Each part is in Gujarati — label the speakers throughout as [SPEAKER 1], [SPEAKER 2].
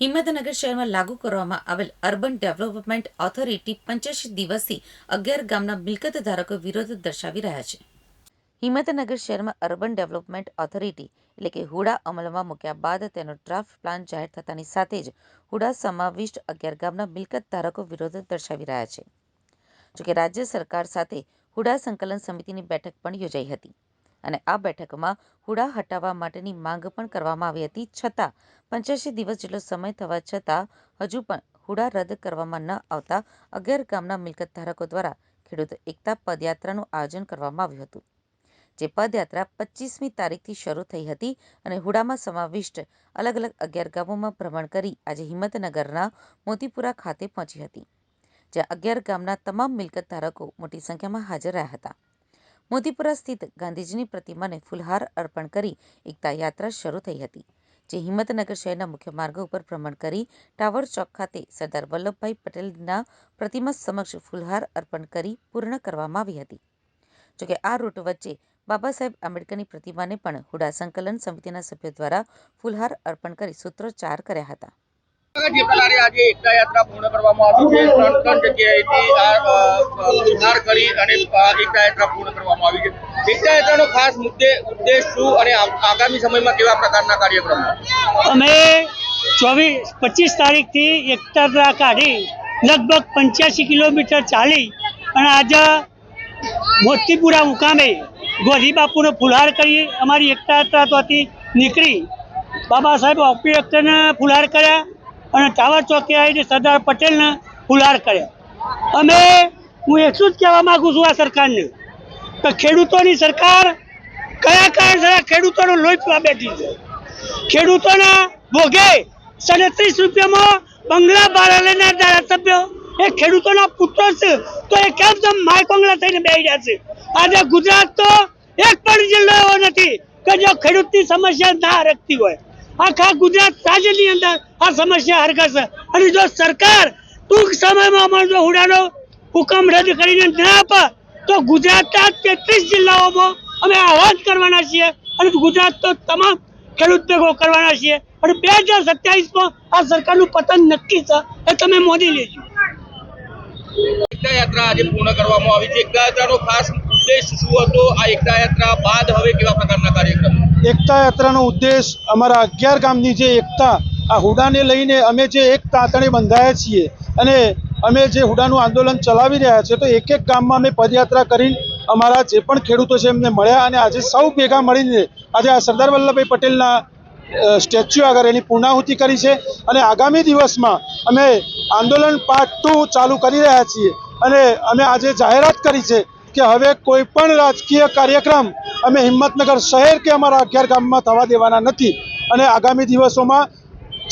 [SPEAKER 1] હિંમતનગર શહેરમાં લાગુ કરવામાં આવેલ અર્બન ડેવલપમેન્ટ ઓથોરિટી પંચ્યાસી દિવસથી અગિયાર ગામના મિલકત ધારકો વિરોધ દર્શાવી રહ્યા છે. હિંમતનગર શહેરમાં અર્બન ડેવલપમેન્ટ ઓથોરિટી એટલે કે હુડા અમલમાં મૂક્યા બાદ તેનો ડ્રાફ્ટ પ્લાન જાહેર થતાની સાથે જ હુડા સમાવિષ્ટ અગિયાર ગામના મિલકત ધારકો વિરોધ દર્શાવી રહ્યા છે. જોકે રાજ્ય સરકાર સાથે હુડા સંકલન સમિતિની બેઠક પણ યોજાઈ હતી. અને આ બેઠકમાં હુડા હટાવવા માટેની માંગ પણ કરવામાં આવી હતી છતાં પંચ્યાસી દિવસ જેટલો સમય થવા છતાં હજુ પણ હુડા રદ કરવામાં ન આવતા અગિયાર ગામના મિલકત ધારકો દ્વારા ખેડૂત એકતા પદયાત્રાનું આયોજન કરવામાં આવ્યું હતું, જે પદયાત્રા પચીસમી તારીખથી શરૂ થઈ હતી અને હુડામાં સમાવિષ્ટ અલગ અલગ અગિયાર ગામોમાં ભ્રમણ કરી આજે હિંમતનગરના મોતીપુરા ખાતે પહોંચી હતી, જ્યાં અગિયાર ગામના તમામ મિલકત ધારકો મોટી સંખ્યામાં હાજર રહ્યા હતા. મોતીપુરા સ્થિત ગાંધીજીની પ્રતિમાને ફૂલહાર અર્પણ કરી એકતા યાત્રા શરૂ થઈ હતી, જે હિંમતનગર શહેરના મુખ્ય માર્ગો ઉપર ભ્રમણ કરી ટાવર ચોક ખાતે સરદાર વલ્લભભાઈ પટેલના પ્રતિમા સમક્ષ ફૂલહાર અર્પણ કરી પૂર્ણ કરવામાં આવી હતી. જોકે આ રૂટ વચ્ચે બાબા સાહેબ આંબેડકરની પ્રતિમાને પણ હુડા સંકલન સમિતિના સભ્યો દ્વારા ફૂલહાર અર્પણ કરી સૂત્રોચ્ચાર કર્યા હતા.
[SPEAKER 2] જે પ્રકારે આજે એકતા યાત્રા
[SPEAKER 3] પચીસ કાઢી, લગભગ પંચ્યાસી કિલોમીટર ચાલી અને આજે મોતીપુરા મુકામે ગોધી બાપુનો ફુલહાર કરી અમારી એકતા યાત્રા નીકળી. બાબા સાહેબ આંબેડકરને ફુલહાર કર્યા. અને ટાવર ચોકે આવીને સરદાર પટેલને ફુલહાર કર્યા. અમે, હું એટલું જ કહેવા માગું છું આ સરકારને, કે ખેડૂતોની સરકાર કયા કારણસર આ ખેડૂતોનો લોહી પીવા બેઠી છે? ખેડૂતોના ભોગે સડત્રીસ રૂપિયામાં બંગલા બાળાના ધારાસભ્યો એ ખેડૂતોના પુત્રો છે, તો એ કેમ તમે માય બંગલા થઈને બેસી છે? આજે ગુજરાત તો એક પણ જિલ્લો એવો નથી કે જો ખેડૂતની સમસ્યા ના રખતી હોય. આખા ગુજરાત રાજ્યની અંદર આ સમસ્યા હરકશે અને જો સરકાર ટૂંક સમયમાં અમારો જો હુડાનો હુકમ રદ કરીને ના આપે, તો ગુજરાતના તેત્રીસ જિલ્લાઓમાં અમે આવાજ કરવાના છીએ અને ગુજરાત તો તમામ ખેડૂત ભેગો કરવાના છીએ. અને બે હજાર સત્યાવીસમાં આ સરકારનું પતન નક્કી છે એ તમે મોદી લેજો.
[SPEAKER 2] યાત્રા આજે પૂર્ણ કરવામાં આવી છે. એકતા યાત્રાનો ખાસ ઉદ્દેશ શું હતો? આ એકતા યાત્રા બાદ હવે કેવા પ્રકારના કાર્યક્રમો?
[SPEAKER 4] એકતા યાત્રાનો ઉદ્દેશ અમારા અગિયાર ગામની જે એકતા, આ હુડાને લઈને અમે જે એક તાતણે બંધાયા છીએ અને અમે જે હુડાનું આંદોલન ચલાવી રહ્યા છે તો એક એક ગામમાં અમે પદયાત્રા કરીને અમારા જે પણ ખેડૂતો છે એમને મળ્યા અને આજે સૌ ભેગા મળીને આજે આ સરદાર વલ્લભભાઈ પટેલના સ્ટેચ્યુ આગળ એની પૂર્ણાહુતિ કરી છે અને આગામી દિવસમાં અમે આંદોલન પાર્ટ ટુ ચાલુ કરી રહ્યા છીએ અને અમે આજે જાહેરાત કરી છે કે હવે કોઈ પણ રાજકીય કાર્યક્રમ અમે હિંમતનગર શહેર કે અમારા અગિયાર ગામમાં થવા દેવાના નથી. અને આગામી દિવસોમાં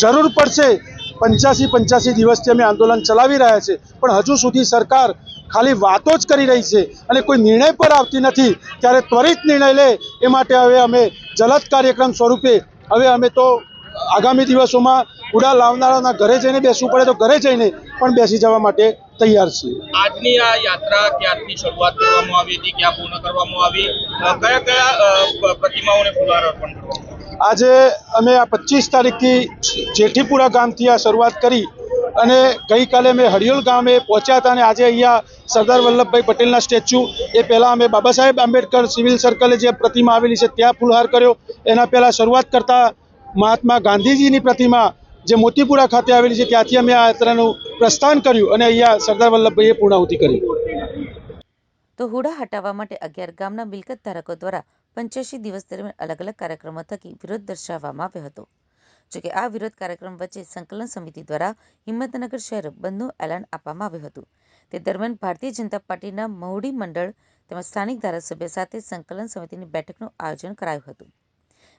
[SPEAKER 4] જરૂર પડશે પંચ્યાસી પંચ્યાસી દિવસથી અમે આંદોલન ચલાવી રહ્યા છે. પણ હજુ સુધી સરકાર ખાલી વાતો જ કરી રહી છે અને કોઈ નિર્ણય પર આવતી નથી. ત્યારે ત્વરિત નિર્ણય લે એ માટે હવે અમે જલદ કાર્યક્રમ સ્વરૂપે હવે અમે તો આગામી દિવસોમાં ઉડા લાવનારાના ઘરે જઈને બેસવું પડે તો ઘરે જઈને પણ બેસી જવા માટે તૈયાર છીએ
[SPEAKER 2] આજની આ યાત્રા ક્યાંથી શરૂઆત કરવામાં આવી હતી? ક્યાં પૂર્ણ કરવામાં આવી? કયા કયા પ્રતિમાઓને ફુલહાર અર્પણ કરવામાં
[SPEAKER 4] આજે અમે આ પચીસ તારીખથી જેઠીપુરા ગામથી આ શરૂઆત કરી અને ગઈકાલે અમે હરિયોલ ગામે પહોંચ્યા હતા અને આજે અહીંયા સરદાર વલ્લભભાઈ પટેલના સ્ટેચ્યુ એ પહેલાં અમે બાબા સાહેબ આંબેડકર સિવિલ સર્કલે જે પ્રતિમા આવેલી છે ત્યાં ફુલહાર કર્યો. એના પહેલાં શરૂઆત કરતા મહાત્મા ગાંધીજીની પ્રતિમા જે મોતીપુરા ખાતે આવેલી છે, ત્યાંથી અમે આ યાત્રાનું પ્રસ્થાન કર્યું અને અહીંયા સરદાર વલ્લભભાઈએ પૂર્ણાહુતિ કરી.
[SPEAKER 1] તો હુડા હટાવવા માટે અગિયાર ગામના મિલકત ધારકો દ્વારા પંચ્યાસી દિવસ દરમિયાન અલગ અલગ કાર્યક્રમો થકી વિરોધ દર્શાવવામાં આવ્યો હતો. જોકે આ વિરોધ કાર્યક્રમ વચ્ચે સંકલન સમિતિ દ્વારા હિંમતનગર શહેર બંધનું એલાન આપવામાં આવ્યું હતું. તે દરમિયાન ભારતીય જનતા પાર્ટીના મહુડી મંડળ તેમજ સ્થાનિક ધારાસભ્ય સાથે સંકલન સમિતિની બેઠકનું આયોજન કરાયું હતું.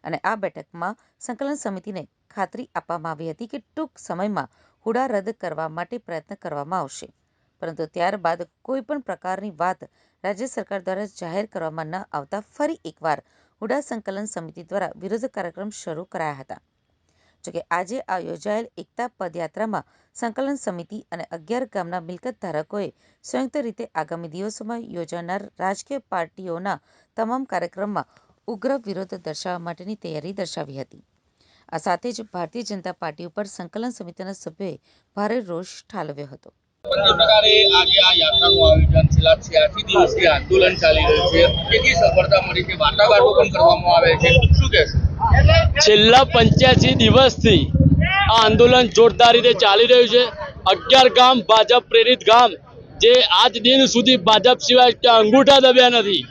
[SPEAKER 1] અને આ બેઠકમાં સંકલન સમિતિને ખાતરી આપવામાં આવી હતી કે ટૂંક સમયમાં હુડા રદ કરવા માટે પ્રયત્ન કરવામાં આવશે. પરંતુ ત્યારબાદ કોઈ પણ પ્રકારની વાત રાજ્ય સરકાર દ્વારા જાહેર કરવામાં ન આવતા ફરી એકવાર હુડા સંકલન સમિતિ દ્વારા વિરોધ કાર્યક્રમ શરૂ કરાયા હતા. જોકે આજે આ યોજાયેલ એકતા પદયાત્રામાં સંકલન સમિતિ અને અગિયાર ગામના મિલકત ધારકોએ સંયુક્ત રીતે આગામી દિવસોમાં યોજાનાર રાજકીય પાર્ટીઓના તમામ કાર્યક્રમમાં ઉગ્ર વિરોધ દર્શાવવા માટેની તૈયારી દર્શાવી હતી. આ સાથે જ ભારતીય જનતા પાર્ટી ઉપર સંકલન સમિતિના સભ્યોએ ભારે રોષ ઠાલવ્યો હતો.
[SPEAKER 2] આ છેલ્લા છ્યાસી દિવસથી આંદોલન ચાલી રહ્યું છે. કેટલી સફળતા મળી છે? વાટાઘાટો પણ કરવામાં આવે છે. શું કહેશો?
[SPEAKER 5] છેલ્લા પંચ્યાસી દિવસથી આ આંદોલન જોરદાર રીતે ચાલી રહ્યું છે. અગિયાર ગામ ભાજપ પ્રેરિત ગામ જે આજ દિન સુધી ભાજપ સિવાય અંગૂઠા દબ્યા નથી.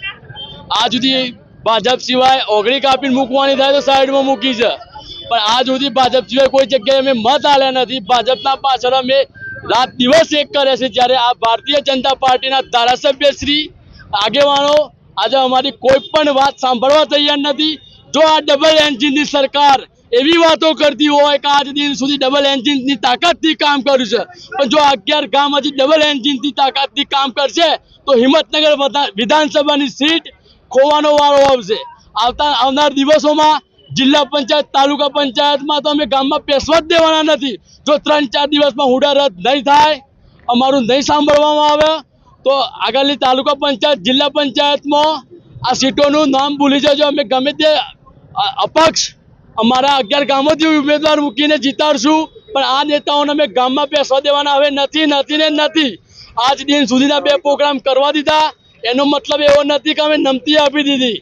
[SPEAKER 5] આજ સુધી ભાજપ સિવાય ઓગળી કાપીને મૂકવાની થાય તો સાઈડમાં મૂકી છે. પણ આજ સુધી ભાજપ સિવાય કોઈ જગ્યાએ અમે મત આલ્યા નથી. ભાજપના પાછળ અમે રાત દિવસ એક કરે છે. જ્યારે આ ભારતીય જનતા પાર્ટીના ધારાસભ્ય શ્રી આગેવાનો આજે અમારી કોઈ પણ વાત સાંભળવા તૈયાર નથી. જો આ ડબલ એન્જિનની સરકાર એવી વાતો કરતી હોય કે આજ દિન સુધી ડબલ એન્જિનની તાકાતથી કામ કર્યું છે, પણ જો અગિયાર ગામ હજી ડબલ એન્જિનની તાકાતથી કામ કરશે, તો હિંમતનગર વધા- વિધાનસભાની સીટ ખોવાનો વારો આવશે. આવતા, આવનાર દિવસોમાં જિલ્લા પંચાયત, તાલુકા પંચાયતમાં તો અમે ગામમાં પેશવા જ દેવાના નથી. જો ત્રણ ચાર દિવસમાં હુડા રદ નહીં થાય, અમારું નહીં સાંભળવામાં આવે, તો આગળની તાલુકા પંચાયત, જિલ્લા પંચાયતમાં આ સીટોનું નામ ભૂલી જજો. અમે ગમે તે અપક્ષ અમારા અગિયાર ગામોથી ઉમેદવાર મૂકીને જીતાડશું, પણ આ નેતાઓને અમે ગામમાં પેશવા દેવાના હવે નથી નથી ને નથી. આજ દિન સુધીના બે પ્રોગ્રામ કરવા દીધા. એનો મતલબ એવો નથી કે અમે નમતી આપી દીધી.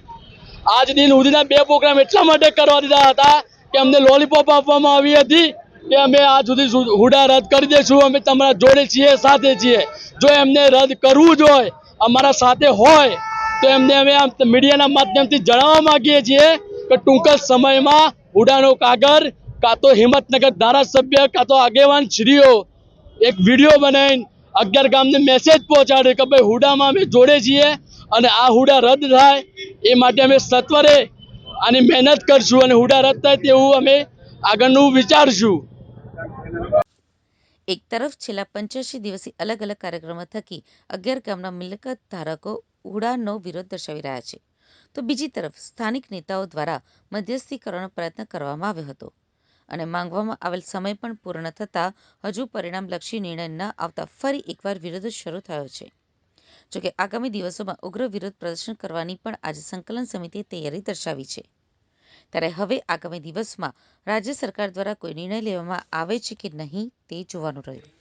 [SPEAKER 5] આજ દિન સુધીના બે પ્રોગ્રામ એટલા માટે કરવા દીધા હતા કે અમને લોલીપોપ આપવામાં આવી હતી કે અમે આજ સુધી હુડા રદ કરી દઈશું. અમે તમારા જોડે છીએ, સાથે છીએ. જો એમને રદ કરવું જ હોય, અમારા સાથે હોય, તો એમને અમે આમ મીડિયાના માધ્યમથી જણાવવા માગીએ છીએ કે ટૂંક જ સમયમાં હુડાનો કાગળ કાં તો હિંમતનગર ધારાસભ્ય, કાં તો આગેવાન શ્રીઓ એક વીડિયો બનાવીને અગિયાર ગામને મેસેજ પહોંચાડે કે ભાઈ હુડામાં અમે જોડે છીએ અને આ હુડા રદ થાય એ માટે અમે સત્વરે આની મહેનત કરશું અને હુડા રદ થાય તેવું અમે આગળનું વિચારશું.
[SPEAKER 1] એક તરફ છેલ્લા પંચ્યાસી દિવસથી અલગ અલગ કાર્યક્રમો થકી અગિયાર ગામના મિલકત ધારકો ઉડાનનો વિરોધ દર્શાવી રહ્યા છે. તો બીજી તરફ સ્થાનિક નેતાઓ દ્વારા મધ્યસ્થી કરવાનો પ્રયત્ન કરવામાં આવ્યો હતો અને માંગવામાં આવેલ સમય પણ પૂર્ણ થતાં હજુ પરિણામલક્ષી નિર્ણય ન આવતા ફરી એકવાર વિરોધ શરૂ થયો છે. જોકે આગામી દિવસોમાં ઉગ્ર વિરોધ પ્રદર્શન કરવાની પણ આજે સંકલન સમિતિએ તૈયારી દર્શાવી છે. ત્યારે હવે આગામી દિવસમાં રાજ્ય સરકાર દ્વારા કોઈ નિર્ણય લેવામાં આવે છે કે નહીં તે જોવાનું રહ્યું.